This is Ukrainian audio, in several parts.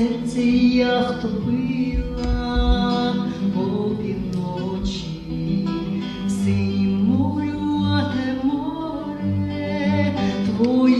серце я втопила по півночі, синім молю, а те море твоє.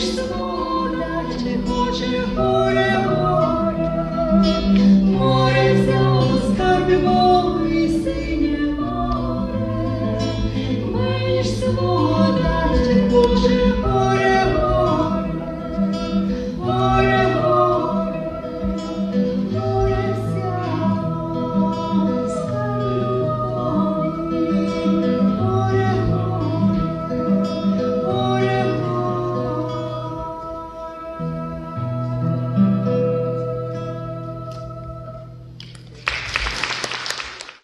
Хочеш свобода, чи хочеш горе.